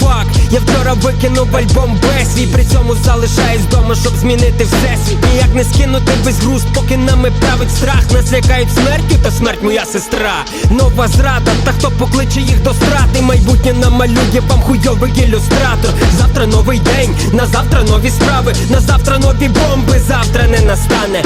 Фак, я вчора викинув альбом без При цьому залишаюсь вдома, щоб змінити всесвіт. Ніяк не скинути весь груз, поки нами править страх. Нас лякають смертю, та смерть моя сестра. Нова зрада, та хто покличе їх до страти? Майбутнє намалює вам хуйовий ілюстратор. Завтра новий день, на завтра нові справи. На завтра нові бомби, завтра не настане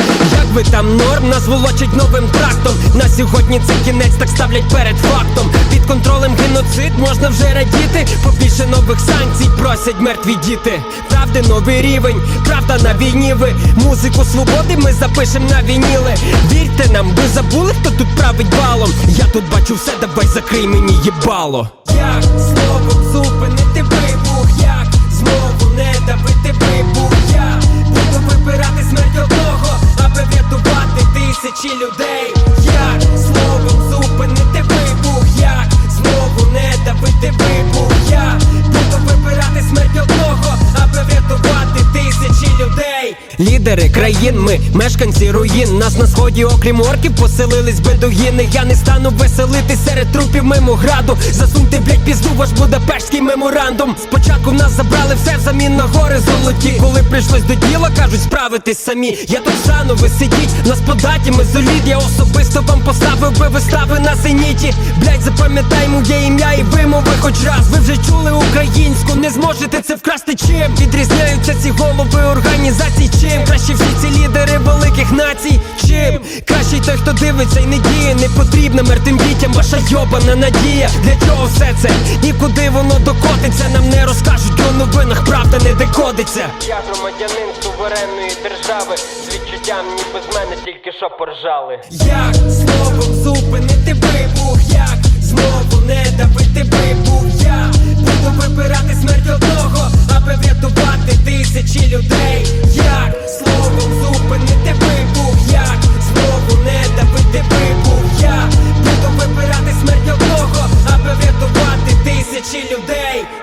ви там норм, нас волочить новим трактом. На сьогодні це кінець, так ставлять перед фактом. Під контролем геноцид можна вже радіти. Побільше нових санкцій просять мертві діти. Правди новий рівень, правда на війні. Ви Музику свободи ми запишем на вініли. Вірте нам, ви забули, хто тут править балом? Я тут бачу все, давай закрий мені їбало. Як словом зупинити людей. Як словом зупинити вибух, як знову не давити Лідери країн, ми мешканці руїн. Нас на сході, окрім орків, поселились бедуїни. Я не стану веселити серед трупів мимо граду. Засуньте, блять, пізду ваш Будапештський меморандум. Спочатку в нас забрали все взамін на гори золоті. Коли прийшлось до діла, кажуть, справитись самі. Я тут стану, ви сидіть, нас податі, ми золід. Я особисто вам поставив би вистави на зеніті. Блять, запам'ятай моє ім'я і вимови хоч раз. Ви вже чули українську, не зможете це вкрасти чим. Відрізняються ці голови організацій. Чим краще всі ці лідери великих націй. Чим кращий той, хто дивиться і не діє, не потрібна мертвим дітям ваша йобана надія. Для чого все це? Нікуди воно докотиться. Нам не розкажуть у новинах, правда не декодиться. Я громадянин суверенної держави з відчуттям, ніби з мене тільки що поржали. Як словом зупинити вибух, як знову не давити я буду